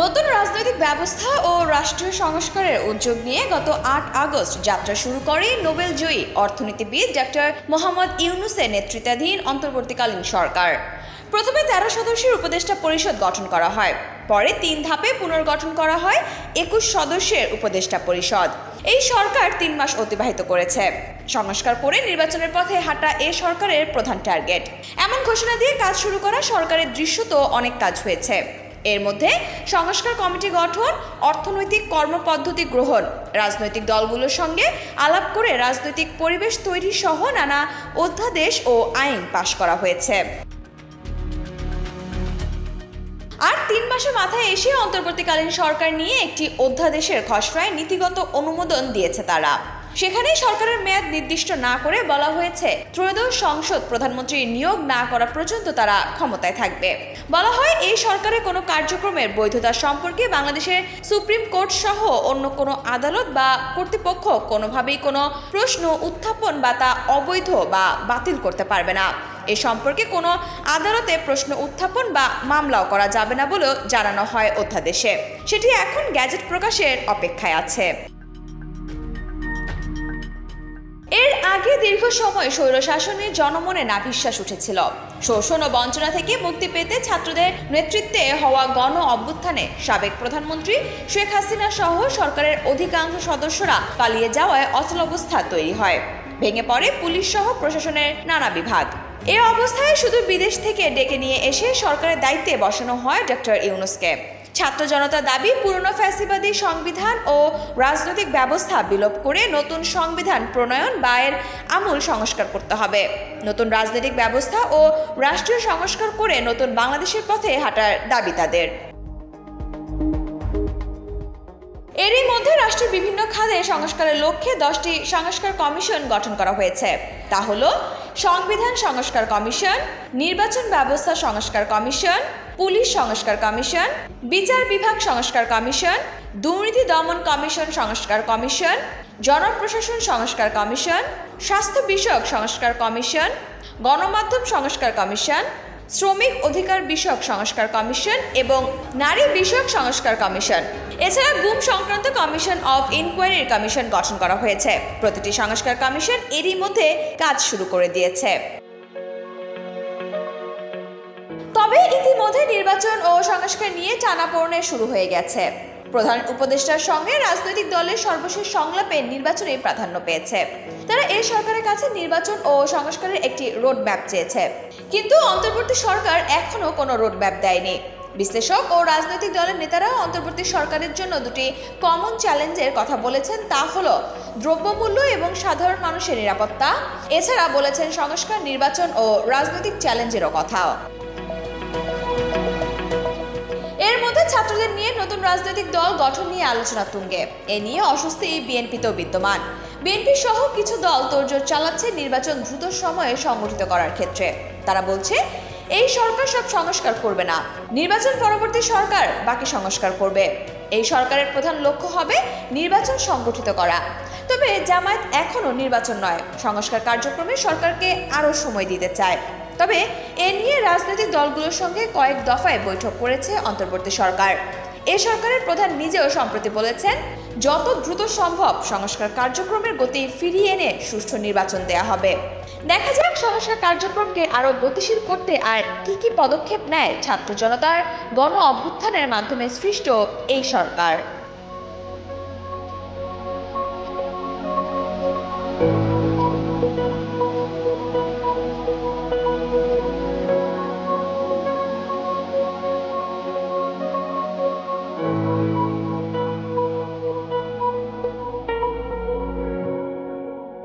নতুন রাজনৈতিক ব্যবস্থা ও রাষ্ট্রীয় সংস্কারের উদ্যোগ নিয়ে গত আট আগস্ট যাত্রা শুরু করে নোবেল জয়ী অর্থনীতিবিদ ডক্টর মোহাম্মদ ইউনুসের নেতৃত্বাধীন অন্তর্বর্তীকালীন সরকার। প্রথমে তেরো সদস্যের উপদেষ্টা পরিষদ গঠন করা হয়। পরে তিন ধাপে পুনর্গঠন করা হয় একুশ সদস্যের উপদেষ্টা পরিষদ। এই সরকার তিন মাস অতিবাহিত করেছে। সংস্কার করে নির্বাচনের পথে হাঁটা এ সরকারের প্রধান টার্গেট। এমন ঘোষণা দিয়ে কাজ শুরু করা সরকারের দৃশ্যত অনেক কাজ হয়েছে। এর মধ্যে সংস্কার কমিটি গঠন, অর্থনৈতিক কর্মপদ্ধতি গ্রহণ, রাজনৈতিক দলগুলোর সঙ্গে আলাপ করে রাজনৈতিক পরিবেশ তৈরি সহ নানা অধ্যাদেশ ও আইন পাশ করা হয়েছে। আর তিন মাসের মাথায় এসে অন্তর্বর্তীকালীন সরকার নিয়ে একটি অধ্যাদেশের খসড়ায় নীতিগত অনুমোদন দিয়েছে তারা। সেখানে সরকারের মেয়াদ নির্দিষ্ট না করে বলা হয়েছে, ত্রয়োদশ সংসদ প্রধানমন্ত্রী নিয়োগ না করা পর্যন্ত তারা ক্ষমতায় থাকবে। বলা হয়, এই সরকারের কোনো কার্যক্রমের বৈধতা সম্পর্কে বাংলাদেশের সুপ্রিম কোর্ট সহ অন্য কোনো আদালত বা কর্তৃপক্ষ কোনোভাবেই কোনো প্রশ্ন উত্থাপন বা তা অবৈধ বা বাতিল করতে পারবে না। এ সম্পর্কে কোনো আদালতে প্রশ্ন উত্থাপন বা মামলাও করা যাবে না বলেও জানানো হয় অধ্যাদেশে। সেটি এখন গ্যাজেট প্রকাশের অপেক্ষায় আছে। আগে দীর্ঘ সময় স্বৈরশাসনে জনমনে নাভিশ্বাস উঠেছিল। শোষণ ও বঞ্চনা থেকে মুক্তি পেতে ছাত্রদের নেতৃত্বে হওয়া গণ অভ্যুত্থানে সাবেক প্রধানমন্ত্রী শেখ হাসিনা সহ সরকারের অধিকাংশ সদস্যরা পালিয়ে যাওয়ায় অচল অবস্থা তৈরি হয়। ভেঙে পড়ে পুলিশ সহ প্রশাসনের নানা বিভাগ। এ অবস্থায় শুধু বিদেশ থেকে ডেকে নিয়ে এসে সরকারের দায়িত্বে বসানো হয় ডক্টর ইউনুসকে। ছাত্র জনতার দাবি, পুরনো ফ্যাসিবাদী সংবিধান ও রাজনৈতিক ব্যবস্থা বিলোপ করে নতুন সংবিধান প্রণয়ন বা এর আমূল সংস্কার করতে হবে। নতুন রাজনৈতিক ব্যবস্থা ও রাষ্ট্রীয় সংস্কার করে নতুন বাংলাদেশের পথে হাঁটার দাবি তাদের। এরই মধ্যে রাষ্ট্রের বিভিন্ন খাতে সংস্কারের লক্ষ্যে দশটি সংস্কার কমিশন গঠন করা হয়েছে। তা হলো সংবিধান সংস্কার কমিশন, নির্বাচন ব্যবস্থা সংস্কার কমিশন, পুলিশ সংস্কার কমিশন, বিচার বিভাগ সংস্কার কমিশন, দুর্নীতি দমন কমিশন সংস্কার কমিশন, জনপ্রশাসন সংস্কার কমিশন, স্বাস্থ্য বিষয়ক সংস্কার কমিশন, গণমাধ্যম সংস্কার কমিশন শ্রমিক অধিকার বিষয়ক সংস্কার কমিশন এবং নারী বিষয়ক সংস্কার কমিশন। এছাড়া গুম সংক্রান্ত কমিশন অফ ইনকোয়ারির কমিশন গঠন করা হয়েছে। প্রতিটি সংস্কার কমিশন এরই মধ্যে কাজ শুরু করে দিয়েছে। তবে ইতিমধ্যে নির্বাচন ও সংস্কার নিয়ে টানাপোড়নে শুরু হয়ে গেছে। প্রধান উপদেষ্টার সঙ্গে রাজনৈতিক দলের সর্বশেষ সংলাপে নির্বাচনে প্রাধান্য পেয়েছে। তারা এই সরকারের কাছে নির্বাচন ও সংস্কারের একটি রোড ম্যাপ চেয়েছে। কিন্তু অন্তর্বর্তী সরকার এখনও কোনো রোড ম্যাপ দেয়নি। বিশ্লেষক ও রাজনৈতিক দলের নেতারাও অন্তর্বর্তী সরকারের জন্য দুটি কমন চ্যালেঞ্জের কথা বলেছেন, তা হল দ্রব্যমূল্য এবং সাধারণ মানুষের নিরাপত্তা। এছাড়া বলেছেন সংস্কার, নির্বাচন ও রাজনৈতিক চ্যালেঞ্জেরও কথাও। মধ্যে ছাত্রদের নিয়ে নতুন রাজনৈতিক দল গঠন নিয়ে আলোচনা তুঙ্গে। এ নিয়ে অস্বস্তি বিএনপিতেও বিদ্যমান। বিএনপি সহ কিছু দল তোড়জোড় চালাচ্ছে নির্বাচন দ্রুত সময়ে সংগঠিত করার ক্ষেত্রে। তারা বলছে, এই সরকার সব সংস্কার করবে না। নির্বাচন পরবর্তী সরকার বাকি সংস্কার করবে। এই সরকারের প্রধান লক্ষ্য হবে নির্বাচন সংগঠিত করা। তবে জামায়াত এখনও নির্বাচন নয়। সংস্কার কার্যক্রমে সরকারকে আরও সময় দিতে চায়। তবে এ নিয়ে রাজনৈতিক দলগুলোর সঙ্গে কয়েক দফায় বৈঠক করেছে অন্তর্বর্তী সরকার। এ সরকারের প্রধান নিজেও সম্প্রতি বলেছেন, যত দ্রুত সম্ভব সংস্কার কার্যক্রমের গতি ফিরিয়ে এনে সুষ্ঠু নির্বাচন দেয়া হবে। দেখা যাক সংস্কার কার্যক্রমকে আরও গতিশীল করতে আর কি কি পদক্ষেপ নেয় ছাত্র জনতার গণ অভ্যুত্থানের মাধ্যমে সৃষ্ট এই সরকার।